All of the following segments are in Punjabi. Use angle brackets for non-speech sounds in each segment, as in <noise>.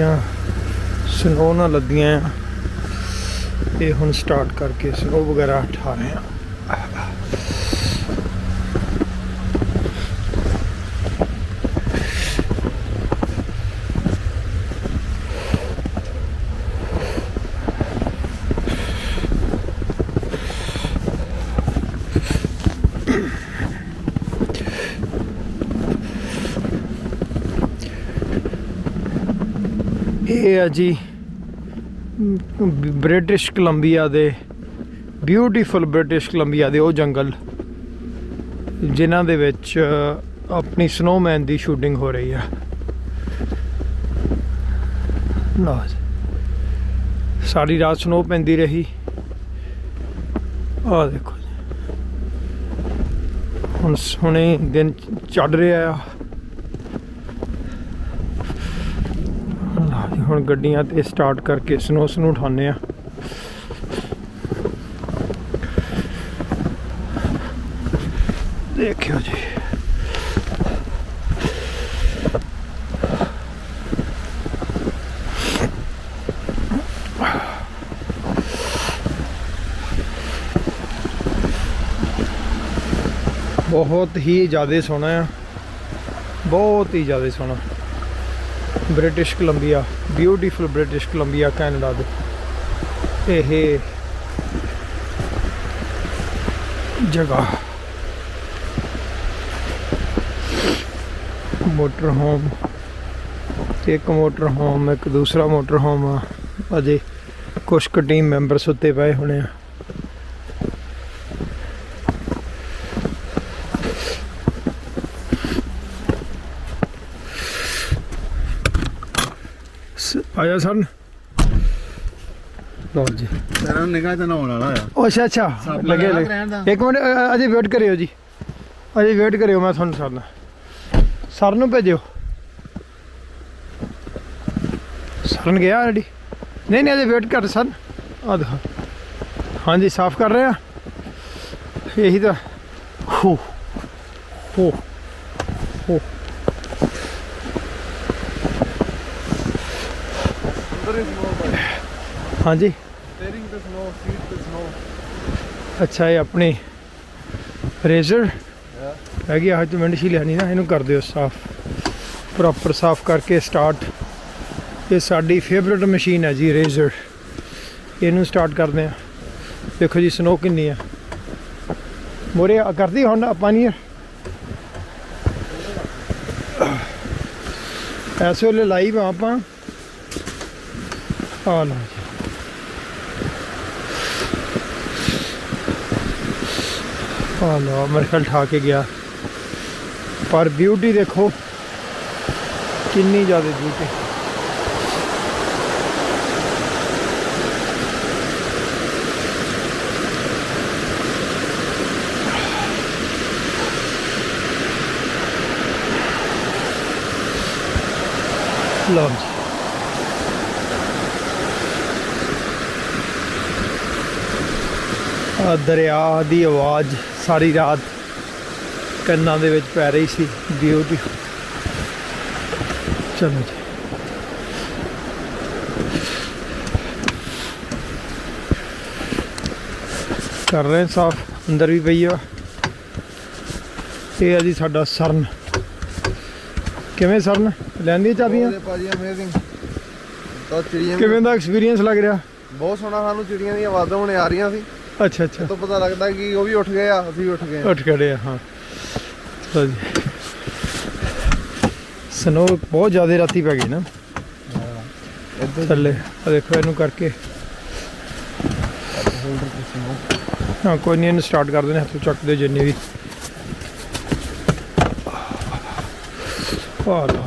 ਗੱਡੀਆਂ ਸਨੋ ਨਾਲ ਲੱਦੀਆਂ ਆ। ਇਹ ਹੁਣ ਸਟਾਰਟ ਕਰਕੇ ਸਨੋ ਵਗੈਰਾ ਉਠਾ ਰਹੇ ਆ। ਇਹ ਆ ਜੀ ਬ੍ਰਿਟਿਸ਼ ਕੋਲੰਬੀਆ ਦੇ ਬਿਊਟੀਫੁਲ ਬ੍ਰਿਟਿਸ਼ ਕੋਲੰਬੀਆ ਦੇ ਉਹ ਜੰਗਲ, ਜਿਨ੍ਹਾਂ ਦੇ ਵਿੱਚ ਆਪਣੀ ਸਨੋਮੈਨ ਦੀ ਸ਼ੂਟਿੰਗ ਹੋ ਰਹੀ ਆ। ਲਓ ਸਾਰੀ ਰਾਤ ਸਨੋ ਪੈਂਦੀ ਰਹੀ। ਆ ਦੇਖੋ ਜੀ, ਹੁਣ ਹੁਣੇ ਦਿਨ ਚੜ ਰਿਹਾ ਆ ਲਓ ਜੀ, ਹੁਣ ਗੱਡੀਆਂ ਤੇ ਸਟਾਰਟ ਕਰਕੇ ਸਨੋ ਨੂੰ ਉਠਾਉਂਦੇ ਆ ਦੇਖਿਓ ਜੀ। ਬਹੁਤ ਹੀ ਜ਼ਿਆਦਾ ਸੋਹਣਾ ਆ। ਬਹੁਤ ਹੀ ਜ਼ਿਆਦਾ ਸੋਹਣਾ। British Columbia beautiful British Columbia, Canada ਦੇ। ਇਹ ਜਗ੍ਹਾ। ਮੋਟਰ ਹੋਮ ਇੱਕ ਮੋਟਰ ਹੋਮ ਇੱਕ ਦੂਸਰਾ ਮੋਟਰ ਹੋਮ ਆ। ਅਜੇ ਕੁਝ ਕੁ ਟੀਮ ਮੈਂਬਰ ਸੁੱਤੇ ਪਏ ਹੋਣੇ ਆ ਸ- ਆਇਆ ਸਨ। ਲਓ ਜੀ। ਤੇਰਾ ਨਿਗਾਹ ਤੇ ਨਹਾਉਣ ਵਾਲਾ ਆ। ਉਹ ਅੱਛਾ ਅੱਛਾ। ਸੱਪ ਲੱਗੇ ਲਗਾ ਲੱਗੇ। ਰਹਿਣ ਦਾ। ਇੱਕ ਮਿੰਟ ਅ- ਅਜੇ ਵੇਟ ਕਰਿਓ ਜੀ। ਅਜੇ ਵੇਟ ਕਰਿਓ ਮੈਂ ਤੁਹਾਨੂੰ ਸਰਨਾ ਸਰ ਨੂੰ ਭੇਜਿਓ। ਸਰਨ ਗਿਆ ਰੈਡੀ ਨਹੀਂ ਨਹੀਂ ਅਜੇ ਵੇਟ ਕਰ ਸਰ। ਆ ਦੇਖੋ। ਹਾਂਜੀ ਸਾਫ਼ ਕਰ ਰਹੇ ਆ। ਇਹੀ ਤਾਂ। ਹੋ ਹੋ ਹੋ ਅੰਦਰ ਹੀ ਸਨੋ ਹਾਂਜੀ। ਸਟੀਅਰਿੰਗ ਤੇ ਸਨੋ ਸੀਟ ਤੇ ਸਨੋ। ਅੱਛਾ ਇਹ ਆਪਣੀ ਰੇਜ਼ਰ ਹੈਗੀ ਆ ਹਜੇ ਮਿੰਟ ਸੀ ਲੈਣੀ ਨਾ ਇਹਨੂੰ ਕਰ ਦਿਓ ਸਾਫ਼। ਪ੍ਰੋਪਰ ਸਾਫ਼ ਕਰਕੇ ਸਟਾਰਟ ਇਹ ਸਾਡੀ ਫੇਵਰਿਟ ਮਸ਼ੀਨ ਹੈ ਜੀ ਰੇਜ਼ਰ ਇਹਨੂੰ ਸਟਾਰਟ ਕਰਦੇ ਆ ਦੇਖੋ ਜੀ ਸਨੋ ਕਿੰਨੀ ਆ। ਮੋਰੇ ਕਰਦੀ ਹੁਣ ਆਪਾਂ ਨਹੀਂ ਐਸੇ ਵੇਲੇ ਲਾਈਵ ਆਪਾਂ। ਆ ਲਓ ਆ ਲਓ ਮੇਰੇ ਖਿਆਲ ਠਾ ਕੇ ਗਿਆ ਪਰ ਬਿਊਟੀ ਦੇਖੋ ਕਿੰਨੀ ਜ਼ਿਆਦਾ ਬਿਊਟੀ ਲਓ ਜੀ ਆਹ ਦਰਿਆ ਦੀ ਆਵਾਜ਼ ਸਾਰੀ ਰਾਤ ਕੰਨਾਂ ਦੇ ਵਿੱਚ ਪੈ ਰਹੀ ਸੀ। ਬਿਊਟੀ ਚਲੋ ਜੀ। ਕਰ ਰਹੇ ਸਾਫ਼ ਅੰਦਰ ਵੀ ਪਈ ਆ। ਇਹ ਆ ਜੀ ਸਾਡਾ ਸਰਨ। ਕਿਵੇਂ ਸਰਨ? ਲੈਂਦੀ ਚਾਬੀਆਂ? ਉਹਦੇ ਭਾਜੀ ਅਮੇਜ਼ਿੰਗ ਤਾਂ ਚਿੜੀਆਂ ਵੀ- ਕਿਵੇਂ ਦਾ ਐਕਸਪੀਰੀਅੰਸ ਲੱਗ ਰਿਹਾ? ਬਹੁਤ ਸੋਹਣਾ ਸਾਨੂੰ ਚਿੜੀਆਂ ਦੀਆਂ ਆਵਾਜ਼ਾਂ ਹੁਣੇ ਆ ਰਹੀਆਂ ਸੀ। ਅੱਛਾ ਅੱਛਾ। ਤੋਂ ਪਤਾ ਲੱਗਦਾ ਕਿ ਉਹ ਵੀ ਉੱਠ ਗਏ ਆ ਅਸੀਂ ਵੀ ਉੱਠ ਗਏ ਆ। ਉੱਠ ਖੜੇ ਆ ਹਾਂ। ਚਲੋ ਜੀ। ਸਨੋ ਬਹੁਤ ਜ਼ਿਆਦਾ ਰਾਤੀ ਪੈ ਗਈ ਨਾ। ਇੱਧਰ ਥੱਲੇ ਆ ਦੇਖੋ ਇਹਨੂੰ ਕਰਕੇ। ਹਾਂ ਕੋਈ ਨਹੀਂ ਇਹਨੂੰ ਸਟਾਰਟ ਕਰ ਦਿੰਦੇ ਹੱਥੋਂ ਚੱਕ ਦੇ ਜਿੰਨੇ ਵੀ। ਆ ਲਓ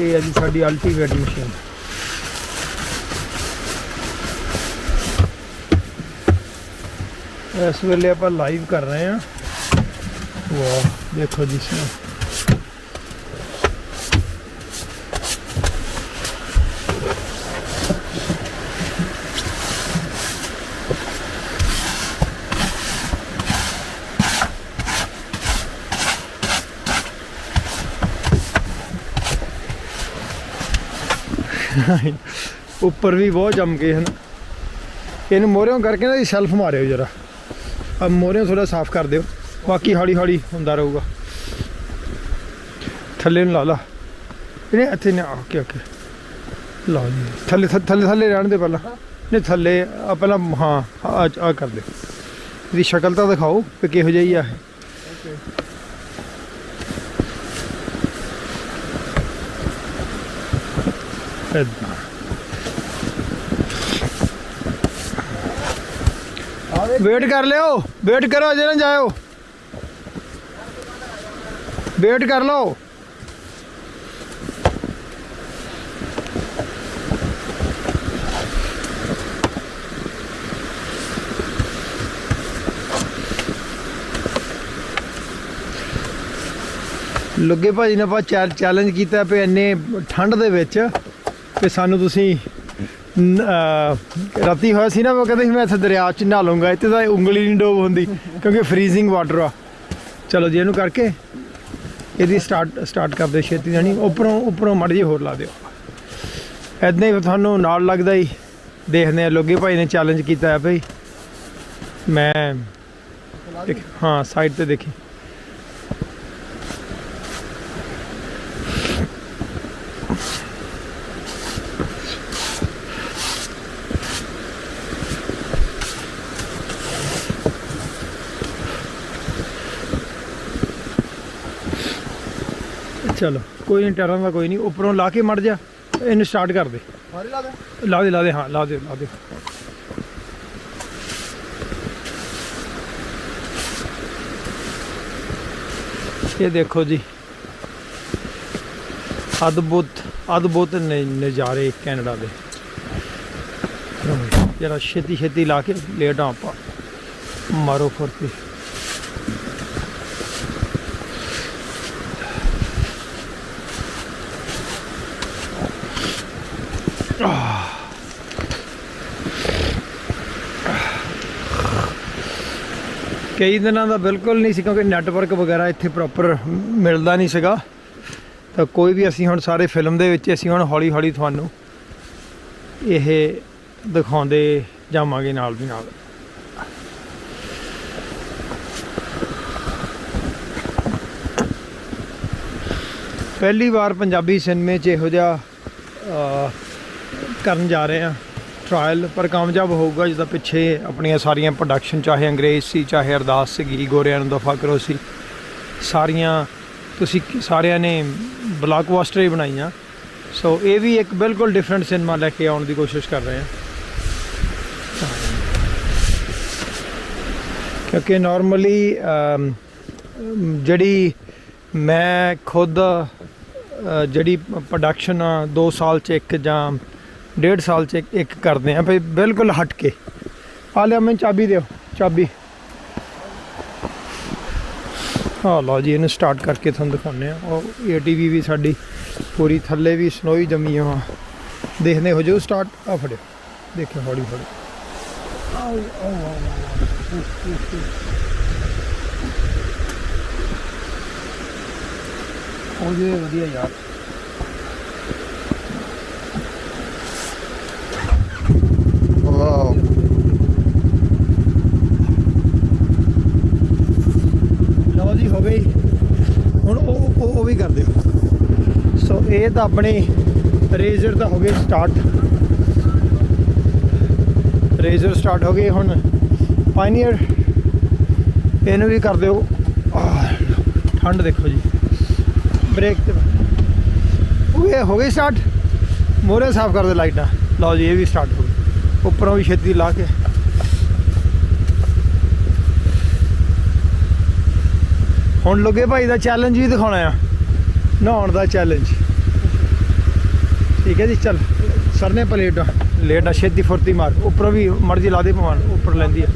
ਜੀ ਹੈ ਜੀ ਸਾਡੀ ਅਲਟੀਮੇਟ ਮਸ਼ੀਨ ਇਸ ਵੇਲੇ ਆਪਾਂ ਲਾਈਵ ਕਰ ਰਹੇ ਹਾਂ। ਵਾਹ, ਦੇਖੋ ਜੀ ਸਨੋ <laughs> ਉੱਪਰ ਵੀ ਬਹੁਤ ਜੰਮ ਗਏ ਹਨ। ਇਹਨੂੰ ਮੋਰਿਓਂ ਕਰਕੇ ਨਾ ਸੈਲਫ ਮਾਰਿਓ ਜਰਾ। ਆ ਮੋਰਿਓਂ ਥੋੜਾ ਸਾਫ਼ ਕਰ ਦਿਓ। ਬਾਕੀ ਹੌਲੀ ਹੌਲੀ ਹੁੰਦਾ ਰਹੂਗਾ। ਥੱਲੇ ਨੂੰ ਲਾ ਲਾ। ਇਹਨੇ ਇੱਥੇ ਨੇ, ਓਕੇ ਓਕੇ। ਲਾ ਜੀ ਥੱਲੇ ਥੱਲੇ ਥੱਲੇ ਰਹਿਣ ਦੇ ਪਹਿਲਾਂ। ਨਹੀਂ, ਥੱਲੇ ਆ ਪਹਿਲਾਂ, ਹਾਂ ਆ ਆ ਕਰ ਦੇ। ਇਹਦੀ ਸ਼ਕਲ ਤਾਂ ਦਿਖਾਓ ਕਿ ਕਿਹੋ ਜਿਹੀ ਆ ਇਹ ਏਦਾਂ ਵੇਟ ਕਰ ਲਿਓ, ਵੇਟ ਕਰੋ, ਅਜੇ ਨਾ ਜਾਇਓ। ਵੇਟ ਕਰ ਲਓ। ਲੁੱਗੇ ਭਾਜੀ ਨੇ ਆਪਾਂ ਚੈਲੰਜ ਕੀਤਾ ਵੀ ਇੰਨੇ ਠੰਡ ਦੇ ਵਿੱਚ। ਤੇ ਸਾਨੂੰ ਤੁਸੀਂ ਰਾਤੀ ਹੋਇਆ ਸੀ ਨਾ ਉਹ ਕਹਿੰਦੇ ਸੀ ਮੈਂ ਇੱਥੇ ਦਰਿਆ 'ਚ ਨਹਾ ਲੂੰਗਾ ਇੱਥੇ ਤਾਂ ਉਂਗਲੀ ਨਹੀਂ ਡੋਬ ਹੁੰਦੀ, ਕਿਉਂਕਿ ਫਰੀਜ਼ਿੰਗ ਵਾਟਰ ਆ। ਚਲੋ ਜੀ, ਇਹਨੂੰ ਕਰਕੇ ਇਹਦੀ ਸਟਾਰਟ ਸਟਾਰਟ ਕਰਦੇ ਛੇਤੀ ਜਾਣੀ, ਉੱਪਰੋਂ ਉੱਪਰੋਂ ਮੜ ਜੀ ਹੋਰ ਲਾ ਦਿਓ। ਐਦਾਂ ਹੀ ਤੁਹਾਨੂੰ ਨਾਲ ਲੱਗਦਾ ਹੀ ਦੇਖਦੇ ਆ ਲੋਗੇ ਭਾਈ ਨੇ ਚੈਲੰਜ ਕੀਤਾ ਹੈ ਭਈ ਮੈਂ ਦੇਖ- ਹਾਂ ਸਾਈਡ ਤੇ ਦੇਖੀ। ਚਲੋ ਕੋਈ ਨਹੀਂ ਟਰਾਂ ਦਾ ਕੋਈ ਨਹੀਂ ਉੱਪਰੋਂ ਲਾ ਕੇ ਮੜ ਜਾ ਇਹਨੂੰ ਸਟਾਰਟ ਕਰ ਦੇ। ਸਾਰੇ ਲਾ ਦੇ। ਲਾ ਦੇ ਲਾ ਦੇ ਹਾਂ ਲਾ ਦੇ ਲਾ ਦੇ। ਇਹ ਦੇਖੋ ਜੀ ਅਦਭੁਤ ਅਦਭੁਤ ਨਜ਼ਾਰੇ ਕੈਨੇਡਾ ਦੇ। ਜਰਾ ਛੇਤੀ ਛੇਤੀ ਲਾ ਕੇ ਲੇਟ ਆਪਾਂ। ਮਾਰੋ ਫੁਰਤੀ। ਕਈ ਦਿਨਾਂ ਦਾ ਬਿਲਕੁਲ ਨਹੀਂ ਸੀ ਕਿਉਂਕਿ ਨੈਟਵਰਕ ਵਗੈਰਾ ਇੱਥੇ ਪ੍ਰੋਪਰ ਮਿਲਦਾ ਨਹੀਂ ਸੀਗਾ। ਤਾਂ ਕੋਈ ਵੀ ਅਸੀਂ ਹੁਣ ਸਾਰੇ ਫਿਲਮ ਦੇ ਵਿੱਚ ਅਸੀਂ ਹੁਣ ਹੌਲੀ ਹੌਲੀ ਤੁਹਾਨੂੰ ਇਹ ਦਿਖਾਉਂਦੇ ਜਾਵਾਂਗੇ ਨਾਲ ਦੀ ਨਾਲ। ਪਹਿਲੀ ਵਾਰ ਪੰਜਾਬੀ ਸਿਨੇਮੇ 'ਚ ਇਹੋ ਜਿਹਾ ਕਰਨ ਜਾ ਰਹੇ ਆ ਟ੍ਰਾਇਲ ਪਰ ਕਾਮਯਾਬ ਹੋਊਗਾ ਜਿੱਦਾਂ ਪਿੱਛੇ ਆਪਣੀਆਂ ਸਾਰੀਆਂ ਪ੍ਰੋਡਕਸ਼ਨ ਚਾਹੇ ਅੰਗਰੇਜ਼ ਸੀ, ਚਾਹੇ ਅਰਦਾਸ ਸੀਗੀ ਗੋਰਿਆਂ ਨੂੰ ਦਫਾ ਕਰੋ ਸੀ, ਸਾਰੀਆਂ ਤੁਸੀਂ ਸਾਰਿਆਂ ਨੇ ਬਲਾਕਬਸਟਰ ਹੀ ਬਣਾਈਆਂ। ਸੋ ਇਹ ਵੀ ਇੱਕ ਬਿਲਕੁਲ ਡਿਫਰੈਂਟ ਸਿਨੇਮਾ ਲੈ ਕੇ ਆਉਣ ਦੀ ਕੋਸ਼ਿਸ਼ ਕਰ ਰਹੇ ਹਾਂ। ਕਿਉਂਕਿ ਨਾਰਮਲੀ ਜਿਹੜੀ ਮੈਂ ਖੁਦ ਜਿਹੜੀ ਪ੍ਰੋਡਕਸ਼ਨ 2 ਸਾਲ ਚ ਇੱਕ ਜਾਂ ਡੇਢ ਸਾਲ ਚ ਇੱਕ- ਇੱਕ ਕਰਦੇ ਆ ਭਈ ਬਿਲਕੁਲ ਹਟ ਕੇ ਆ ਲਿਆ ਮੈਨੂੰ ਚਾਬੀ ਦਿਓ ਚਾਬੀ ਹਾਂ ਲਓ ਜੀ ਇਹਨੂੰ ਸਟਾਰਟ ਕਰਕੇ ਤੁਹਾਨੂੰ ਦਿਖਾਉਂਦੇ ਆ ਉਹ ਏਟੀਵੀ ਵੀ ਸਾਡੀ ਪੂਰੀ ਥੱਲੇ ਵੀ ਸਨੋਈ ਜੰਮੀ ਆ ਦੇਖਦੇ ਹੋ ਜੋ ਸਟਾਰਟ ਆ ਫੜਿਓ ਦੇਖਿਓ ਹੌਲੀ ਹੌਲੀ ਆਓ ਆਓ ਆਓ, ਆਓ ਉਹ ਜੇ ਵਧੀਆ ਯਾਰ ਵਾਓ ਲਓ ਜੀ, ਹੋ ਗਈ। ਹੁਣ ਉਹ ਉਹ ਵੀ ਕਰ ਦਿਓ। ਸੋ ਇਹ ਤਾਂ ਆਪਣੇ ਰੇਜ਼ਰ ਤਾਂ ਹੋ ਗਏ ਸਟਾਰਟ ਰੇਜ਼ਰ ਸਟਾਰਟ ਹੋ ਗਏ ਹੁਣ ਪਾਇਨੀਅਰ ਇਹਨੂੰ ਵੀ ਕਰ ਦਿਓ। ਠੰਡ ਦੇਖੋ ਜੀ। ਬ੍ਰੇਕ ਤੇ ਉਹ ਗਏ ਹੋ ਗਈ ਸਟਾਰਟ ਮੋਰੇ ਸਾਫ਼ ਕਰ ਦੇ ਲਾਈਟਾਂ ਲਓ ਜੀ, ਇਹ ਵੀ ਸਟਾਰਟ ਹੋ ਗਈ। ਉੱਪਰੋਂ ਵੀ ਛੇਤੀ ਲਾ ਕੇ। ਹੁਣ ਲੋਗੇ ਭਾਈ ਦਾ ਚੈਲੰਜ ਵੀ ਦਿਖਾਉਣਾ ਆ। ਨਹਾਉਣ ਦਾ ਚੈਲੰਜ ਠੀਕ ਹੈ ਜੀ, ਚੱਲ। ਸਰ ਨੇ ਪਲੇਟ। ਲੇਟ ਆ, ਛੇਤੀ ਫੁਰਤੀ ਮਾਰ। ਉੱਪਰੋਂ ਵੀ ਮਰਜ਼ੀ ਲਾ ਦੇ ਭਵਾਨ ਉੱਪਰ ਲੈਂਦੀ ਆ।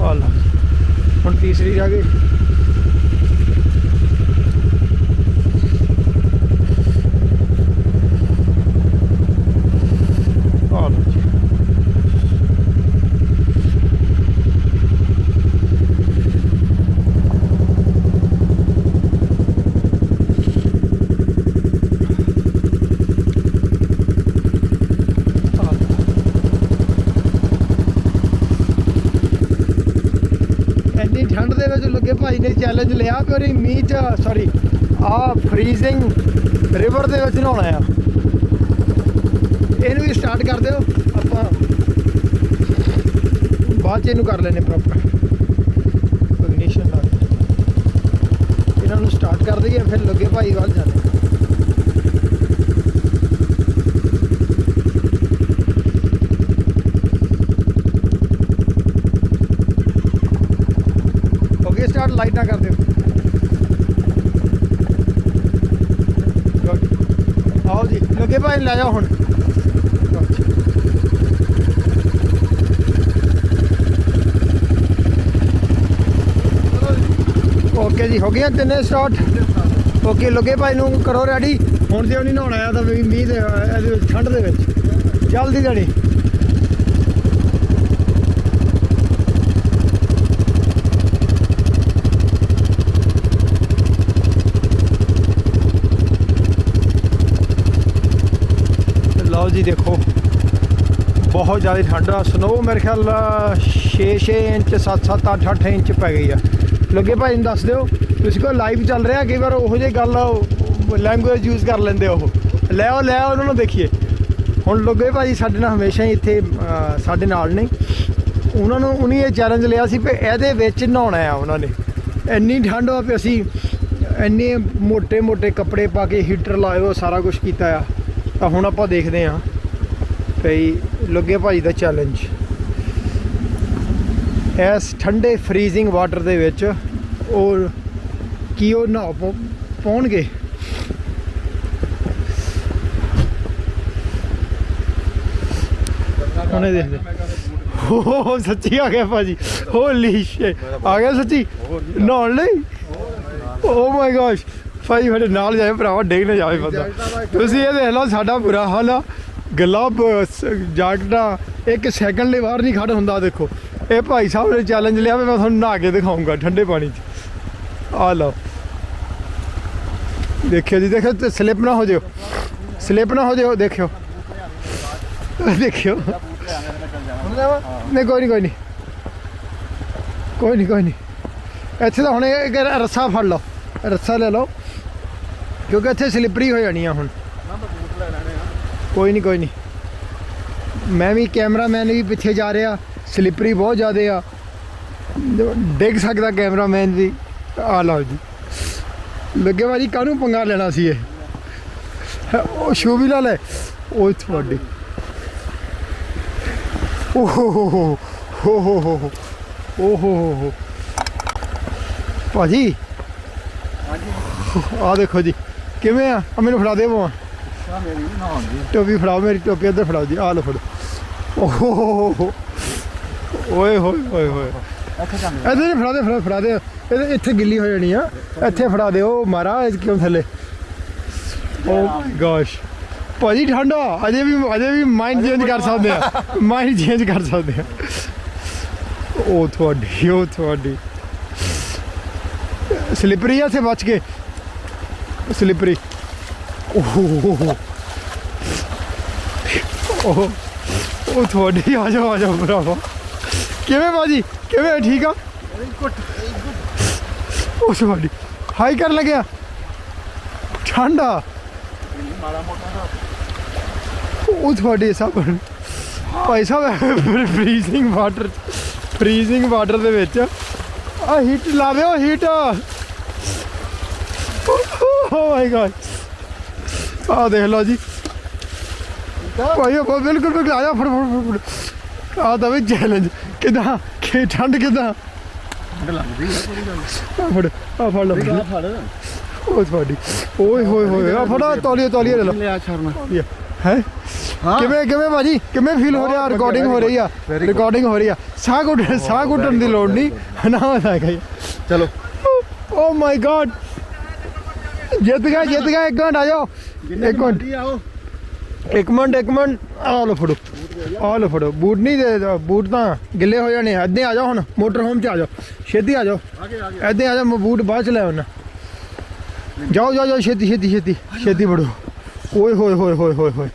ਆ ਹੁਣ ਤੀਸਰੀ ਜਾ ਗਈ ਆ ਲਓ ਜੀ ਚੈਲੰਜ ਲਿਆ ਕਿ ਉਹਦੀ ਮੀਂਹ ਚ ਸੌਰੀ ਆ ਫਰੀਜ਼ਿੰਗ ਰਿਵਰ ਦੇ ਵਿੱਚ ਨਹਾਉਣਾ ਆ। ਇਹਨੂੰ ਵੀ ਸਟਾਰਟ ਕਰ ਦਿਓ, ਆਪਾਂ ਬਾਅਦ ਚ ਇਹਨੂੰ ਕਰ ਲੈਨੇ ਪ੍ਰੋਪਰ ਇਗਨੀਸ਼ਨ ਨਾਲ। ਇਹਨਾਂ ਨੂੰ ਸਟਾਰਟ ਕਰ ਦਈਏ, ਫਿਰ ਲੱਗੇ ਭਾਈ ਵੱਲ ਜਾਂਦੇ ਹੋ ਗਈ ਸਟਾਰਟ ਲਾਈਟ ਨਾ ਕਰ ਦਿਓ। ਆਓ ਜੀ, ਲੱਗੇ ਭਾਈ ਨੂੰ ਲੈ ਜਾਓ ਹੁਣ। ਓਕੇ ਜੀ, ਹੋ ਗਈਆਂ ਤਿੰਨੇ ਸਟਾਰਟ ਓਕੇ, ਲੱਗੇ ਭਾਈ ਨੂੰ ਕਰੋ ਰੈਡੀ। ਹੁਣ ਜੇ ਉਹ ਨਹੀਂ ਨਹਾਉਣਾ ਆ ਤਾਂ ਮੀਂਹ ਦੇ ਇਹਦੇ ਵਿੱਚ, ਠੰਡ ਦੇ ਵਿੱਚ। ਜਲਦੀ ਜਣੀ ਤੇ ਲਓ ਜੀ ਦੇਖੋ। ਬਹੁਤ ਜ਼ਿਆਦਾ ਠੰਡ ਆ। ਸਨੋ ਮੇਰੇ ਖਿਆਲ 6-6 ਇੰਚ 7-7 8-8 ਇੰਚ ਪੈ ਗਈ ਆ। ਲੱਗੇ ਭਾਈ ਨੂੰ ਦੱਸ ਦਿਓ, ਤੁਸੀਂ ਕੋ ਲਾਈਵ ਚੱਲ ਰਿਹਾ? ਕਈ ਵਾਰ ਉਹੋ ਜੇ ਗੱਲ ਲੈਂਗੁਏਜ ਯੂਜ਼ ਕਰ ਲੈਂਦੇ ਉਹ। ਲੈ ਲੈਓ ਉਹਨਾਂ ਨੂੰ ਦੇਖੀਏ। ਹੁਣ ਲੱਗੇ ਭਾਈ ਸਾਡੇ ਨਾਲ ਹਮੇਸ਼ਾ ਹੀ ਇੱਥੇ ਸਾਡੇ ਨਾਲ ਨੇ। ਉਹਨਾਂ ਨੂੰ ਉਹਨੇ ਇਹ ਚੈਲੰਜ ਲਿਆ ਸੀ ਕਿ ਇਹਦੇ ਵਿੱਚ ਨਹਾਉਣਾ ਆ ਉਹਨਾਂ ਨੇ। ਇੰਨੀ ਠੰਡ ਆ ਪਈ ਅਸੀਂ ਇੰਨੇ ਮੋٹے ਮੋٹے ਕੱਪੜੇ ਪਾ ਕੇ ਹੀਟਰ ਲਾਇਓ ਸਾਰਾ ਕੁਝ ਕੀਤਾ ਆ। ਤਾਂ ਹੁਣ ਆਪਾਂ ਦੇਖਦੇ ਆ ਭਈ ਲੱਗੇ ਭਾਈ ਦਾ ਚੈਲੰਜ ਇਸ ਠੰਡੇ ਫਰੀਜ਼ਿੰਗ ਵਾਟਰ ਦੇ ਵਿੱਚ ਉਹ ਕੀ ਉਹ ਨਹਾ ਪਾਉਣਗੇ? ਹੁਣੇ ਦੇਖਦੇ ਹੋ ਸੱਚੀ ਆ ਗਿਆ ਭਾਜੀ। ਹੋਲੀ ਸ਼ੇ ਆ ਗਿਆ ਸੱਚੀ? ਨਹਾਉਣ ਲਈ? ਓ ਮਾਈ ਗॉश ਭਾਈ ਸਾਡੇ ਨਾਲ ਜਾਏ ਭਰਾਵਾ ਡੇਗ ਨਾ ਜਾਵੇ ਬੰਦਾ। ਤੁਸੀਂ ਇਹ ਦੇਖ ਲਓ ਸਾਡਾ ਬੁਰਾ ਹਾਲ ਆ। ਗਲਵ ਜਾਕਟਾਂ ਇੱਕ ਸੈਕਿੰਡ ਲਈ ਬਾਹਰ ਨਹੀਂ ਖੜ ਹੁੰਦਾ ਦੇਖੋ। ਇਹ ਭਾਈ ਸਾਹਿਬ ਨੇ ਚੈਲੰਜ ਲਿਆ ਮੈਂ ਤੁਹਾਨੂੰ ਨਹਾ ਕੇ ਦਿਖਾਉਂਗਾ ਠੰਡੇ ਪਾਣੀ 'ਚ। ਆ ਲਓ। ਦੇਖਿਓ ਜੀ ਦੇਖਿਓ ਤੇ ਸਲਿਪ ਨਾ ਹੋ ਜਿਓ। ਸਲਿਪ ਨਾ ਹੋ ਜਿਓ ਦੇਖਿਓ। ਦੇਖਿਓ। ਨਹੀਂ ਕੋਈ ਨਹੀਂ ਕੋਈ ਨਹੀਂ ਕੋਈ ਨਹੀਂ ਕੋਈ ਨਹੀਂ ਇੱਥੇ ਤਾਂ ਹੁਣ ਇਹ ਰੱਸਾ ਫੜ ਲਓ। ਰੱਸਾ ਲੈ ਲਓ। ਕਿਉਂਕਿ ਇੱਥੇ ਸਲਿੱਪਰੀ ਹੋ ਜਾਣੀ ਆ ਹੁਣ। ਕੋਈ ਨਹੀਂ ਕੋਈ ਨਹੀਂ ਮੈਂ ਵੀ ਕੈਮਰਾਮੈਨ ਵੀ ਪਿੱਛੇ ਜਾ ਰਿਹਾ ਸਲਿੱਪਰੀ ਬਹੁਤ ਜ਼ਿਆਦੇ ਆ। ਡਿੱਗ ਸਕਦਾ ਕੈਮਰਾਮੈਨ ਵੀ ਆ ਲਓ ਜੀ। ਲੱਗੇ ਭਾਜੀ, ਕਾਹਨੂੰ ਪੰਗਾ ਲੈਣਾ ਸੀ ਇਹ? ਉਹ ਸ਼ੂ ਵੀ ਲਾ ਲੈ। ਉਹ ਤੁਹਾਡੀ। ਓਹ ਹੋ ਹੋ ਹੋ ਹੋ ਹੋ ਹੋ ਹੋ। ਓਹ ਹੋ ਹੋ ਹੋ। ਭਾਜੀ। ਆ ਦੇਖੋ ਜੀ। ਕਿਵੇਂ ਆ? ਆ ਮੈਨੂੰ ਫੜਾ ਦੇ ਬੋ ਟੋਪੀ ਫੜਾਓ ਮੇਰੀ ਟੋਪੀ ਇੱਧਰ ਫੜਾਓ ਜੀ ਆ ਲਓ ਫੜੋ। ਓਹ। ਓਏ ਹੋਏ ਹੋਏ। ਹੋਏ ਇੱਧਰ ਹੀ ਫੜਾ ਦੇ ਫੜਾ ਦੇ ਇਹਦੇ ਇੱਥੇ ਗਿੱਲੀ ਹੋ ਜਾਣੀ ਆ। ਇੱਥੇ ਫੜਾ ਦੇ ਉਹ ਮਾਰਾ ਕਿਉਂ ਥੱਲੇ? ਓ ਗॉश ਭਾਜੀ ਠੰਡਾ ਅਜੇ ਵੀ ਅਜੇ ਵੀ ਮਾਈਂਡ ਚੇਂਜ ਕਰ ਸਕਦੇ ਆ। ਮਾਈਂਡ ਚੇਂਜ ਕਰ ਸਕਦੇ ਆ। ਉਹ ਤੁਹਾਡੀ ਉਹ ਤੁਹਾਡੀ। ਸਲਿਪਰੀ ਆ ਸੇ ਬਚ ਕੇ। ਸਲਿਪਰੀ ਓਹ ਉਹ ਉਹ ਤੁਹਾਡੀ ਆ ਜਾਓ ਆ ਜਾਓ ਭਰਾਵਾ। ਕਿਵੇਂ ਬਾਜੀ? ਕਿਵੇਂ ਠੀਕ ਆ? ਉਹ ਤੁਹਾਡੀ ਹਾਈ ਕਰਨ ਲੱਗਿਆ। ਠੰਡਾ। ਉਹ ਤੁਹਾਡੇ ਸਭ ਭਾਈ ਸਾਹਿਬ ਫਰੀਜ਼ਿੰਗ ਵਾਟਰ ਫਰੀਜ਼ਿੰਗ ਵਾਟਰ ਦੇ ਵਿੱਚ। ਆ ਹੀਟ ਲਾਵਿਓ ਹੀਟ ਓ ਮਾਈ ਗॉड ਆ ਦੇਖ ਲਓ ਜੀ। ਭਾਈ ਉਹ ਬਿਲਕੁਲ ਬਿਲਕੁਲ ਆ ਜਾ ਫੜ ਫੜ ਫੜ, ਆ ਤਾਂ ਵੀ ਚੈਲੰਜ ਕਿਦਾਂ? ਕਿ ਠੰਡ ਕਿਦਾਂ? ਆ ਫੜ ਆ ਫੜ ਲਓ ਉਹ ਤੁਹਾਡੀ ਓਏ ਹੋਏ ਹੋਏ ਆ ਫੜਾ ਤੌਲੀਏ ਤੌਲੀਏ ਲੈ ਛੜਨਾ। ਹੈ? ਹਾਂ। ਕਿਵੇਂ ਕਿਵੇਂ ਭਾਜੀ? ਕਿਵੇਂ ਫੀਲ ਹੋ ਰਿਹਾ? ਰਿਕਾਰਡਿੰਗ ਹੋ ਰਹੀ ਆ. ਰਿਕਾਰਡਿੰਗ ਹੋ ਰਹੀ ਆ। ਸਾਹ ਘੁੱਟ ਸਾਹ ਘੁੱਟਣ ਦੀ ਲੋੜ ਨਹੀਂ। ਨਾ ਆਏਗਾ ਚਲੋ। ਓ ਮਾਈ ਗॉड ਜਿੱਤ ਗਿਆ ਜਿੱਤ ਗਿਆ ਇੱਕ ਮਿੰਟ ਆ ਜਾਓ। ਇੱਕ ਮਿੰਟ। ਆਓ ਇੱਕ ਮਿੰਟ ਇੱਕ ਮਿੰਟ। ਆ ਲਓ ਫੜੋ। ਆ ਲਓ ਫੜੋ। ਬੂਟ ਨਹੀਂ ਦੇ ਬੂਟ ਤਾਂ ਗਿੱਲੇ ਹੋ ਜਾਣੇ ਇੱਦਾਂ ਆ ਜਾਓ ਹੁਣ। ਮੋਟਰ ਹੋਮ ਚ ਆ ਜਾਓ। ਛੇਤੀ ਆ ਜਾਓ। ਇੱਦਾਂ ਆ ਜਾਓ ਮੈਂ ਬੂਟ ਬਾਅਦ ਚ ਲੈ ਆਉਣਾ ਜਾਓ ਜਾਓ ਜਾਓ। ਛੇਤੀ ਛੇਤੀ ਛੇਤੀ। ਛੇਤੀ ਫੜੋ। ਓਏ ਹੋਏ ਹੋਏ ਹੋਏ ਹੋਏ ਹੋਏ।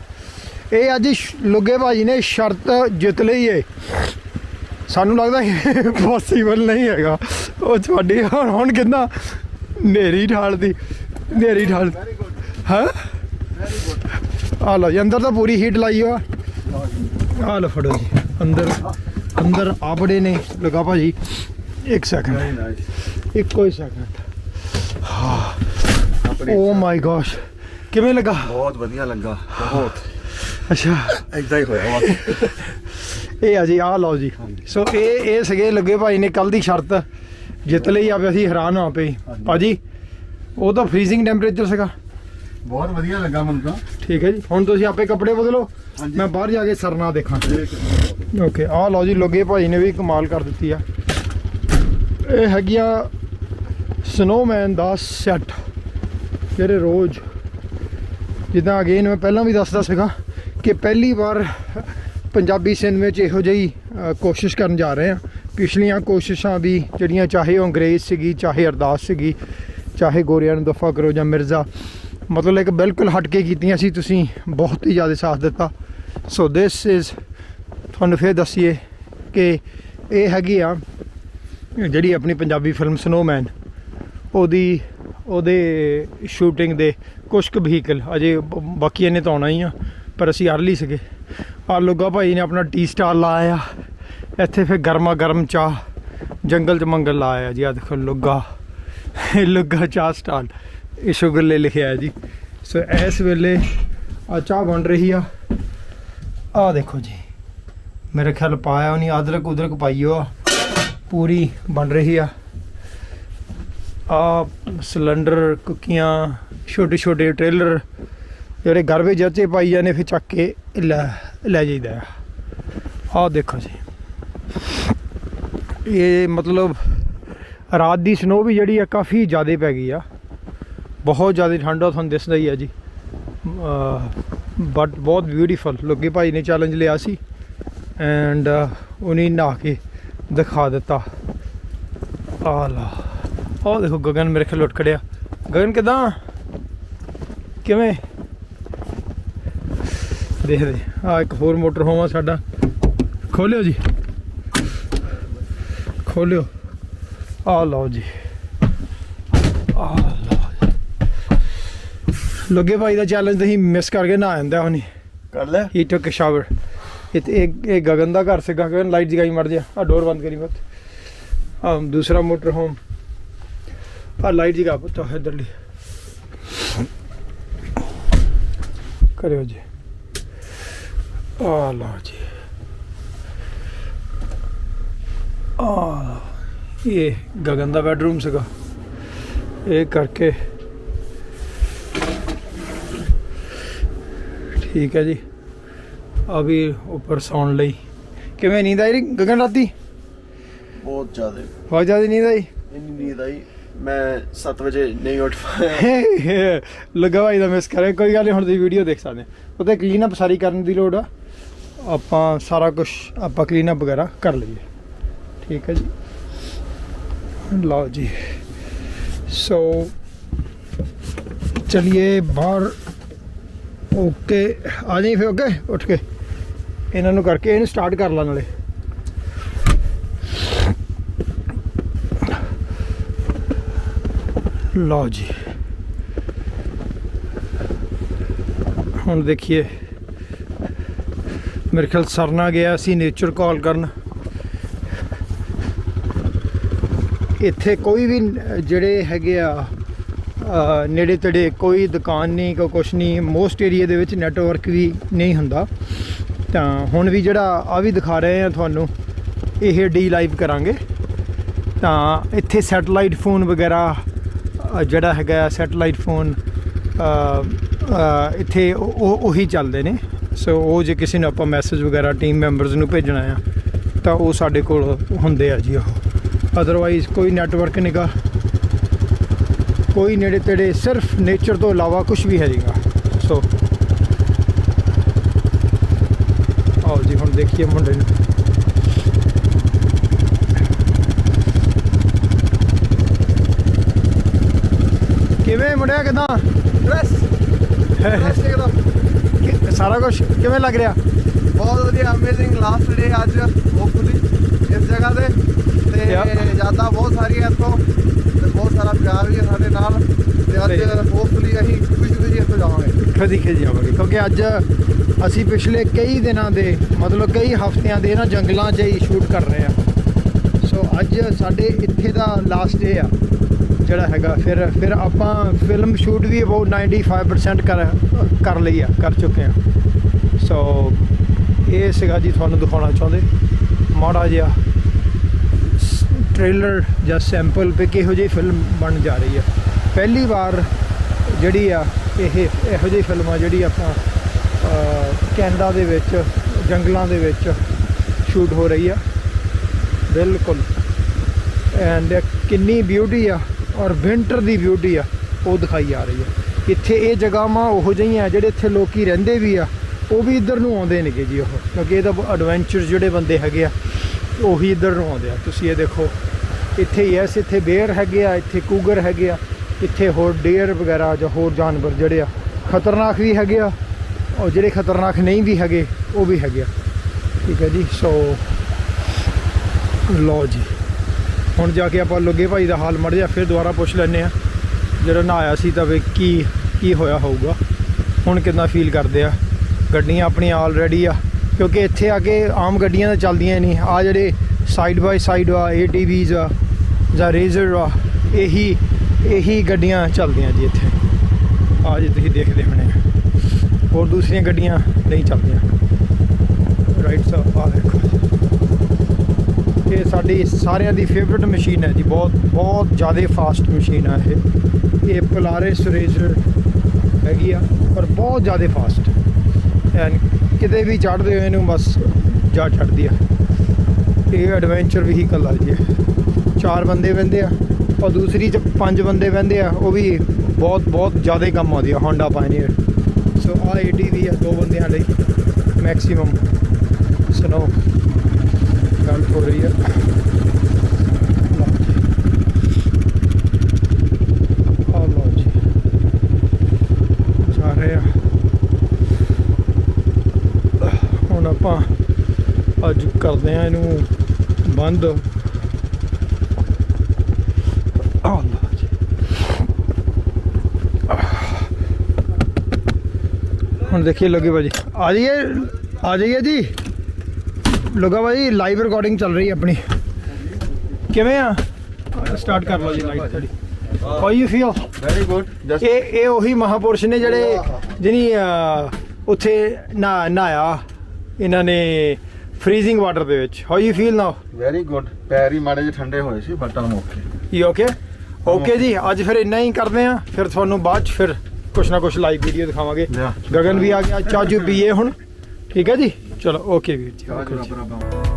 ਇਹ ਅੱਜ ਲੁੱਗੇ ਭਾਜੀ ਨੇ ਸ਼ਰਤ ਜਿੱਤ ਲਈ ਏ। ਸਾਨੂੰ ਲੱਗਦਾ ਪੋਸੀਬਲ ਨਹੀਂ ਹੈਗਾ। ਉਹ ਤੁਹਾਡੀ ਹੁਣ ਹੁਣ ਕਿੰਨਾ ਨੇਰੀ ਢਾਲ ਦੀ ਨੇਰੀ ਢਾਲ ਹਾਂ? ਆ ਲਓ ਜੀ ਅੰਦਰ ਤਾਂ ਪੂਰੀ ਹੀਟ ਲਾਈ ਹੋ ਆ ਲਓ ਫੜੋ ਜੀ ਅੰਦਰ ਅੰਦਰ ਆ ਬੜੇ ਨੇ। ਲਗਾ ਭਾਜੀ ਇੱਕ ਸੈਕਿੰਡ ਵੈਰੀ ਨਾਈਸ ਇੱਕੋ ਹੀ ਸੈਕਿੰਡ ਆਪਣੀ ਓ ਮਾਈ ਗॉश ਕਿਵੇਂ ਲੱਗਾ? ਬਹੁਤ ਵਧੀਆ ਲੱਗਾ ਬਹੁਤ। ਅੱਛਾ। ਐਦਾਂ ਹੀ ਹੋਇਆ ਵਾ। ਇਹ ਆ ਜੀ ਆ ਲਓ ਜੀ। ਸੋ ਇਹ ਇਹ ਸਗੇ ਲੱਗੇ ਭਾਈ ਨੇ ਕੱਲ ਦੀ ਸ਼ਰਤ। ਜਿੱਤ ਲਈ ਆ ਵੀ ਅਸੀਂ ਹੈਰਾਨ ਹੋ ਪਏ। ਭਾਜੀ ਉਹ ਤਾਂ ਫ੍ਰੀਜ਼ਿੰਗ ਟੈਂਪਰੇਚਰ ਸੀਗਾ। ਬਹੁਤ ਵਧੀਆ ਲੱਗਾ ਮੈਨੂੰ ਤਾਂ। ਠੀਕ ਹੈ ਜੀ। ਹੁਣ ਤੁਸੀਂ ਆਪੇ ਕੱਪੜੇ ਬਦਲੋ। ਮੈਂ ਬਾਹਰ ਜਾ ਕੇ ਸਰਨਾ ਦੇਖਾਂ। ਓਕੇ ਆਹ ਲਓ ਜੀ ਲੱਗੇ ਭਾਈ ਨੇ ਵੀ ਕਮਾਲ ਕਰ ਦਿੱਤੀ ਆ। ਇਹ ਹੈਗੀਆਂ ਸਨੋਮੈਨ ਦਾ ਸੈੱਟ ਜਿਹੜੇ ਰੋਜ਼। ਜਿੱਦਾਂ ਅਗੇਨ ਮੈਂ ਪਹਿਲਾਂ ਵੀ ਦੱਸਦਾ ਸੀਗਾ ਕਿ ਪਹਿਲੀ ਵਾਰ ਪੰਜਾਬੀ ਸਿਨੇਮੇ 'ਚ ਇਹੋ ਜਿਹੀ ਕੋਸ਼ਿਸ਼ ਕਰਨ ਜਾ ਰਹੇ ਆ। ਪਿਛਲੀਆਂ ਕੋਸ਼ਿਸ਼ਾਂ ਵੀ ਜਿਹੜੀਆਂ ਚਾਹੇ ਉਹ ਅੰਗਰੇਜ਼ ਸੀਗੀ ਚਾਹੇ ਅਰਦਾਸ ਸੀਗੀ ਚਾਹੇ ਗੋਰਿਆਂ ਨੂੰ ਦਫਾ ਕਰੋ ਜਾਂ ਮਿਰਜ਼ਾ, ਮਤਲਬ ਇੱਕ ਬਿਲਕੁਲ ਹਟ ਕੇ ਕੀਤੀਆਂ ਸੀ, ਤੁਸੀਂ ਬਹੁਤ ਹੀ ਜ਼ਿਆਦਾ ਸਾਥ ਦਿੱਤਾ। ਸੋ ਦਿਸ ਇਜ਼ ਤੁਹਾਨੂੰ ਫਿਰ ਦੱਸੀਏ ਕਿ ਇਹ ਹੈਗੀ ਆ ਜਿਹੜੀ ਆਪਣੀ ਪੰਜਾਬੀ ਫਿਲਮ ਸਨੋਮੈਨ ਉਹਦੀ, ਉਹਦੇ ਸ਼ੂਟਿੰਗ ਦੇ ਕੁਝ ਕੁ ਵਹੀਕਲ ਅਜੇ ਬ- ਬਾਕੀ ਇਹਨੇ ਤਾਂ ਆਉਣਾ ਹੀ ਆ, ਪਰ ਅਸੀਂ ਅਰਲੀ ਸੀਗੇ। ਆ ਲੋਗਾ ਭਾਈ ਨੇ ਆਪਣਾ ਟੀ ਸਟਾਲ ਲਾਇਆ, ਇੱਥੇ ਫਿਰ ਗਰਮਾ ਗਰਮ ਚਾਹ, ਜੰਗਲ ਚ ਮੰਗਲ ਲਾਇਆ ਜੀ ਆ ਦੇਖੋ ਲੁੱਗਾ। <laughs> ਇਹ ਲੁੱਗਾ ਚਾਹ ਸਟਾਲ। ਇਹ ਸ਼ੂਗਰ ਲੈ ਲਿਖਿਆ ਹੈ ਜੀ। ਸੋ ਇਸ ਵੇਲੇ ਆ ਚਾਹ ਬਣ ਰਹੀ ਆ। ਆ ਦੇਖੋ ਜੀ। ਮੇਰੇ ਖਿਆਲ ਪਾਇਆ ਉਹਨੀ ਅਦਰਕ ਉਦਰਕ ਪਾਈਓ ਆ। ਪੂਰੀ ਬਣ ਰਹੀ ਆ। ਆ ਸਿਲੰਡਰ, ਕੁੱਕੀਆਂ, ਛੋਟੇ ਛੋਟੇ ਟ੍ਰੇਲਰ ਜਿਹੜੇ ਗਰਵੇ ਚ ਪਾਈ ਜਾਂਦੇ ਫਿਰ ਚੱਕ ਕੇ ਲੈ ਲੈ ਜਾਈਦਾ ਆ। ਆਹ ਦੇਖੋ ਜੀ। ਇਹ ਮਤਲਬ ਰਾਤ ਦੀ ਸਨੋ ਵੀ ਜਿਹੜੀ ਆ ਕਾਫੀ ਜ਼ਿਆਦਾ ਪੈ ਗਈ ਆ। ਬਹੁਤ ਜ਼ਿਆਦਾ ਠੰਡ ਆ, ਤੁਹਾਨੂੰ ਦਿਸਦਾ ਹੀ ਆ ਜੀ। ਬਟ ਬਹੁਤ ਬਿਊਟੀਫੁਲ ਲੋਕੀ ਭਾਈ ਨੇ ਚੈਲੰਜ ਲਿਆ ਸੀ। ਐਂਡ ਉਹਨੇ ਨਹਾ ਕੇ ਦਿਖਾ ਦਿੱਤਾ। ਆ ਲਾ। ਉਹ ਦੇਖੋ ਗਗਨ ਮੇਰੇ ਖਿਆਲ ਉੱਠ ਖੜਿਆ। ਗਗਨ ਕਿਦਾਂ? ਕਿਵੇਂ? ਦੇਖਦੇ ਆ ਇੱਕ ਹੋਰ ਮੋਟਰ ਹੋਮ ਆ ਸਾਡਾ। ਖੋਲਿਓ ਜੀ। ਖੋਲਿਓ। ਆ ਲਓ ਜੀ। ਆ ਲਓ। ਲੱਗੇ ਭਾਈ ਦਾ ਚੈਲੰਜ ਤੁਸੀਂ ਮਿਸ ਕਰਕੇ ਨਾ ਆਂਦਾ ਹੁਣੀ। ਕਰ ਲੈ। ਹੀ ਟੁਕ ਸ਼ਾਵਰ ਇਹ ਇਹ ਗਗਨ ਦਾ ਘਰ ਸੀਗਾ ਗਗਨ ਲਾਈਟ ਜਗਾਈ ਮੜ ਜਾ ਆ ਡੋਰ ਬੰਦ ਕਰੀ ਮਤ ਆ ਦੂਸਰਾ ਮੋਟਰ ਹੋਮ ਆ ਲਾਈਟ ਜਗਾ ਪੁੱਤ ਇਧਰਲੀ। ਕਰਿਓ ਜੀ। ਆ ਲਓ ਜੀ। ਆ ਇਹ ਗਗਨ ਦਾ ਬੈਡਰੂਮ ਸੀਗਾ। ਇਹ ਕਰਕੇ ਠੀਕ ਹੈ ਜੀ। ਆ ਵੀ ਉੱਪਰ ਸੌਣ ਲਈ। ਕਿਵੇਂ ਨੀਂਦ ਆਈ ਗਗਨ ਰਾਤੀ? ਬਹੁਤ ਜ਼ਿਆਦਾ। ਬਹੁਤ ਜ਼ਿਆਦਾ ਨੀਂਦ ਆਈ? ਇੰਨੀ ਨੀਂਦ ਆਈ। ਮੈਂ 7 ਵਜੇ ਨਹੀਂ ਉੱਠ ਪਾਇਆ। <laughs> ਲੱਗਾ ਭਾਈ ਦਾ ਮਿਸ ਕਰੇ ਕੋਈ ਗੱਲ ਨਹੀਂ ਹੁਣ ਤੁਸੀਂ ਵੀਡੀਓ ਦੇਖ ਸਕਦੇ ਉਹਤੇ ਕਲੀਨ ਅਪ ਸਾਰੀ ਕਰਨ ਦੀ ਲੋੜ ਆ। ਆਪਾਂ ਸਾਰਾ ਕੁਝ ਆਪਾਂ ਕਲੀਨ ਅਪ ਵਗੈਰਾ ਕਰ ਲਈਏ। ਠੀਕ ਹੈ ਜੀ। ਲਓ ਜੀ। ਸੋ ਚਲਿਏ ਬਾਹਰ। ਓਕੇ, ਆ ਜਾਈ ਫਿਰ, ਓਕੇ? ਉੱਠ ਕੇ। ਇਹਨਾਂ ਨੂੰ ਕਰਕੇ ਇਹਨੂੰ ਸਟਾਰਟ ਕਰ ਲਾ ਨਾਲੇ। ਲਓ ਜੀ। ਹੁਣ ਦੇਖੀਏ। ਮੇਰੇ ਖਿਆਲ ਸਰਨਾ ਗਿਆ ਸੀ ਨੇਚਰ ਕਾਲ ਕਰਨ। ਇੱਥੇ ਕੋਈ ਵੀ ਜਿਹੜੇ ਹੈਗੇ ਆ ਨੇੜੇ ਤੇੜੇ ਕੋਈ ਦੁਕਾਨ ਨਹੀਂ ਕੋਈ ਕੁਛ ਨਹੀਂ ਮੋਸਟ ਏਰੀਆ ਦੇ ਵਿੱਚ ਨੈਟਵਰਕ ਵੀ ਨਹੀਂ ਹੁੰਦਾ। ਤਾਂ ਹੁਣ ਵੀ ਜਿਹੜਾ ਆ ਵੀ ਦਿਖਾ ਰਹੇ ਆ ਤੁਹਾਨੂੰ, ਇਹ ਡੀ ਲਾਈਵ ਕਰਾਂਗੇ। ਤਾਂ ਇੱਥੇ ਸੈਟਲਾਈਟ ਫੋਨ ਵਗੈਰਾ ਜਿਹੜਾ ਹੈਗਾ ਸੈਟਲਾਈਟ ਫੋਨ ਇੱਥੇ ਉਹ- ਉਹੀ ਚੱਲਦੇ ਨੇ। ਸੋ ਉਹ ਜੇ ਕਿਸੇ ਨੂੰ ਆਪਾਂ ਮੈਸੇਜ ਵਗੈਰਾ ਟੀਮ ਮੈਂਬਰਸ ਨੂੰ ਭੇਜਣਾ ਆ, ਤਾਂ ਉਹ ਸਾਡੇ ਕੋਲ ਹੁੰਦੇ ਆ ਜੀ ਉਹ। ਅਦਰਵਾਈਜ਼ ਕੋਈ ਨੈਟਵਰਕ ਨਿਗਾ ਕੋਈ ਨੇੜੇ ਤੇੜੇ ਸਿਰਫ ਨੇਚਰ ਤੋਂ ਇਲਾਵਾ ਕੁਝ ਵੀ ਹੈ ਨਹੀਂਗਾ ਸੋ ਆਓ ਜੀ ਹੁਣ ਦੇਖੀਏ ਮੁੰਡੇ ਨੂੰ ਕਿਵੇਂ ਮੁੰਡਿਆ ਕਿਦਾਂ ਬਸ ਬਸ ਇੱਕਦਮ ਸਾਰਾ ਕੁਝ ਕਿਵੇਂ ਲੱਗ ਰਿਹਾ ਬਹੁਤ ਵਧੀਆ ਅਮੇਜ਼ਿੰਗ ਲਾਸਟ ਡੇ ਅੱਜ ਹੋਪਫੁਲੀ ਇਸ ਜਗ੍ਹਾ ਤੇ ਤੇ. ਯਾਦਾਂ ਬਹੁਤ ਸਾਰੀਆਂ ਇੱਥੋਂ ਤੇ ਬਹੁਤ ਸਾਰਾ ਪਿਆਰ ਵੀ ਹੈ ਸਾਡੇ ਨਾਲ ਤੇ ਅੱਜ। ਹੋਪਫੁਲੀ ਅਸੀਂ ਖੁਸ਼ੀ ਖੁਸ਼ੀ ਇੱਥੋਂ ਜਾਵਾਂਗੇ। ਕਦੀ ਖਿਜ ਜਾਵਾਂਗੇ ਕਿਉਂਕਿ ਅੱਜ ਅਸੀਂ ਪਿਛਲੇ ਕਈ ਦਿਨਾਂ ਦੇ ਮਤਲਬ ਕਈ ਹਫ਼ਤਿਆਂ ਦੇ ਨਾ ਜੰਗਲਾਂ 'ਚ ਹੀ ਸ਼ੂਟ ਕਰ ਰਹੇ ਆ। ਸੋ ਅੱਜ ਸਾਡੇ ਇੱਥੇ ਦਾ ਲਾਸਟ ਡੇ ਆ ਜਿਹੜਾ ਹੈਗਾ। ਫਿਰ ਫਿਰ ਆਪਾਂ ਫਿਲਮ ਸ਼ੂਟ ਵੀ ਅਬਾਊਟ 95% ਕਰ ਕਰ ਲਈ ਆ ਕਰ ਚੁੱਕੇ ਆ। ਸੋ ਇਹ ਸੀਗਾ ਜੀ ਤੁਹਾਨੂੰ ਦਿਖਾਉਣਾ ਚਾਹੁੰਦੇ। ਮਾੜਾ ਜਿਹਾ ਟ੍ਰੇਲਰ ਜਾਂ ਸੈਂਪਲ ਵੀ ਕਿਹੋ ਜਿਹੀ ਫਿਲਮ ਬਣ ਜਾ ਰਹੀ ਆ ਪਹਿਲੀ ਵਾਰ ਜਿਹੜੀ ਆ, ਇਹ ਇਹੋ ਜਿਹੀ ਫਿਲਮ ਆ ਜਿਹੜੀ ਆਪਾਂ ਕੈਨੇਡਾ ਦੇ ਵਿੱਚ, ਜੰਗਲਾਂ ਦੇ ਵਿੱਚ ਸ਼ੂਟ ਹੋ ਰਹੀ ਆ। ਬਿਲਕੁਲ। ਐਂਡ ਕਿੰਨੀ ਬਿਊਟੀ ਆ ਔਰ ਵਿੰਟਰ ਦੀ ਬਿਊਟੀ ਆ, ਉਹ ਦਿਖਾਈ ਆ ਰਹੀ ਆ। ਇੱਥੇ ਇਹ ਜਗ੍ਹਾਵਾਂ ਉਹੋ ਜਿਹੀਆਂ ਜਿਹੜੇ ਇੱਥੇ ਲੋਕੀ ਰਹਿੰਦੇ ਵੀ ਆ, ਉਹ ਵੀ ਇੱਧਰ ਨੂੰ ਆਉਂਦੇ ਨੇਗੇ ਜੀ ਉਹ। ਕਿਉਂਕਿ ਇਹ ਤਾਂ ਐਡਵੈਂਚਰ ਜਿਹੜੇ ਬੰਦੇ ਹੈਗੇ ਆ ਉਹੀ ਇੱਧਰ ਨੂੰ ਆਉਂਦੇ ਆ। ਤੁਸੀਂ ਇਹ ਦੇਖੋ, ਇੱਥੇ ਯੈਸ ਇੱਥੇ ਬੇਅਰ ਹੈਗੇ ਆ, ਇੱਥੇ ਕੂਗਰ ਹੈਗੇ ਆ, ਇੱਥੇ ਹੋਰ ਡੇਅਰ ਵਗੈਰਾ ਜਾਂ ਹੋਰ ਜਾਨਵਰ ਜਿਹੜੇ ਆ, ਖਤਰਨਾਕ ਵੀ ਹੈਗੇ ਆ, ਔਰ ਜਿਹੜੇ ਖਤਰਨਾਕ ਨਹੀਂ ਵੀ ਹੈਗੇ, ਉਹ ਵੀ ਹੈਗੇ ਆ। ਠੀਕ ਹੈ ਜੀ, ਸੋ ਲਓ ਜੀ। ਹੁਣ ਜਾ ਕੇ ਆਪਾਂ ਲੋਗੇ ਭਾਈ ਦਾ ਹਾਲ ਮੜ ਜਾ ਫਿਰ ਦੁਬਾਰਾ ਪੁੱਛ ਲੈਨੇ ਆ ਜਿਹੜਾ ਨਹਾਇਆ ਸੀ ਤਾਂ ਵੀ ਕੀ ਕੀ ਹੋਇਆ ਹੋਊਗਾ। ਹੁਣ ਕਿੰਨਾ ਫੀਲ ਕਰਦੇ ਆ? ਗੱਡੀਆਂ ਆਪਣੀਆਂ ਆਲਰੇਡੀ ਆ। ਕਿਉਂਕਿ ਇੱਥੇ ਆ ਕੇ ਆਮ ਗੱਡੀਆਂ ਤਾਂ ਚੱਲਦੀਆਂ ਨਹੀਂ। ਆ ਜਿਹੜੇ ਸਾਈਡ ਬਾਈ ਸਾਈਡ ਆ ATVs ਆ, ਜਾਂ ਰੇਜ਼ਰ ਆ, ਇਹੀ ਇਹੀ ਗੱਡੀਆਂ ਚੱਲਦੀਆਂ ਜੀ ਇੱਥੇ। ਆ ਜੀ ਤੁਸੀਂ ਦੇਖਦੇ ਹੋਣੇ। ਹੋਰ ਦੂਸਰੀਆਂ ਗੱਡੀਆਂ ਨਹੀਂ ਚੱਲਦੀਆਂ। ਰਾਈਟ ਸਰ ਆ ਦੇਖੋ ਇਹ ਸਾਡੀ ਸਾਰਿਆਂ ਦੀ ਫੇਵਰਿਟ ਮਸ਼ੀਨ ਹੈ ਜੀ। ਬਹੁਤ ਬਹੁਤ ਜ਼ਿਆਦਾ ਫਾਸਟ ਮਸ਼ੀਨ ਆ ਇਹ। ਇਹ ਪੋਲਾਰਿਸ ਰੇਜ਼ਰ ਹੈਗੀ ਆ, ਪਰ ਬਹੁਤ ਜ਼ਿਆਦਾ ਫਾਸਟ ਐਨ ਕਿਤੇ ਵੀ ਚੜ੍ਹਦੇ ਹੋਏ ਇਹਨੂੰ ਬਸ ਜਾ ਛੱਡਦੀ ਆ। ਇਹ ਐਡਵੈਂਚਰ ਵਹੀਕਲ ਆ। ਜੀ ਚਾਰ ਬੰਦੇ ਬਹਿੰਦੇ ਆ ਔਰ ਦੂਸਰੀ ਚ ਪੰਜ ਬੰਦੇ ਬਹਿੰਦੇ ਆ, ਉਹ ਵੀ ਬਹੁਤ ਬਹੁਤ ਜ਼ਿਆਦਾ ਕੰਮ ਆਉਂਦੀ ਆ, Honda Pioneer ਸੋ ਆ ਵੀ ਆ, ਦੋ ਬੰਦਿਆਂ ਲਈ ਮੈਕਸਿਮਮ ਸਨੋ ਗੱਲ ਹੋ ਰਹੀ ਆ ਲਓ ਜੀ। ਆਹ ਲਓ ਜੀ ਜਾ ਰਹੇ ਆ ਹੁਣ ਆਪਾਂ ਅੱਜ ਕਰਦੇ ਆ ਇਹਨੂੰ ਬੰਦ। ਹੁਣ ਦੇਖੀਏ ਲੱਗੇ ਭਾਜੀ। ਆ ਜਾਈਏ ਆ ਜਾਈਏ ਜੀ। ਲੋਗਾ ਭਾਈ ਲਾਈਵ ਰਿਕਾਰਡਿੰਗ ਚੱਲ ਰਹੀ ਹੈ ਆਪਣੀ। ਕਿਵੇਂ ਆ? ਸਟਾਰਟ ਕਰ ਲਓ ਜੀ ਲਾਈਵ ਤੁਹਾਡੀ। How you feel very good ਇਹ ਇਹ ਉਹੀ ਮਹਾਪੁਰਸ਼ ਨੇ ਜਿਹੜੇ ਜਿਹਨੀ ਉੱਥੇ ਨਾ ਨਹਾਇਆ। ਇਹਨਾਂ ਨੇ ਫ੍ਰੀਜ਼ਿੰਗ ਵਾਟਰ ਦੇ ਵਿੱਚ। How you feel now very good ਪੈਰ ਹੀ ਮਾੜੇ ਜਿਹੇ ਠੰਡੇ ਹੋਏ ਸੀ but um okay you okay okay ਜੀ ਅੱਜ ਫਿਰ ਇੰਨਾ ਹੀ ਕਰਦੇ ਆ ਫਿਰ ਤੁਹਾਨੂੰ ਬਾਅਦ ਚ ਫਿਰ ਕੁਛ ਨਾ ਕੁਛ ਲਾਈਵ ਵੀਡੀਓ ਦਿਖਾਵਾਂਗੇ। ਗਗਨ ਵੀ ਆ ਗਿਆ ਚਾਚੂ ਪੀਏ ਹੁਣ। ਠੀਕ ਹੈ ਜੀ? ਚਲੋ ਓਕੇ ਵੀਰ ਜੀ ਓਕੇ ਜੀ। ਬਰਾਬਰ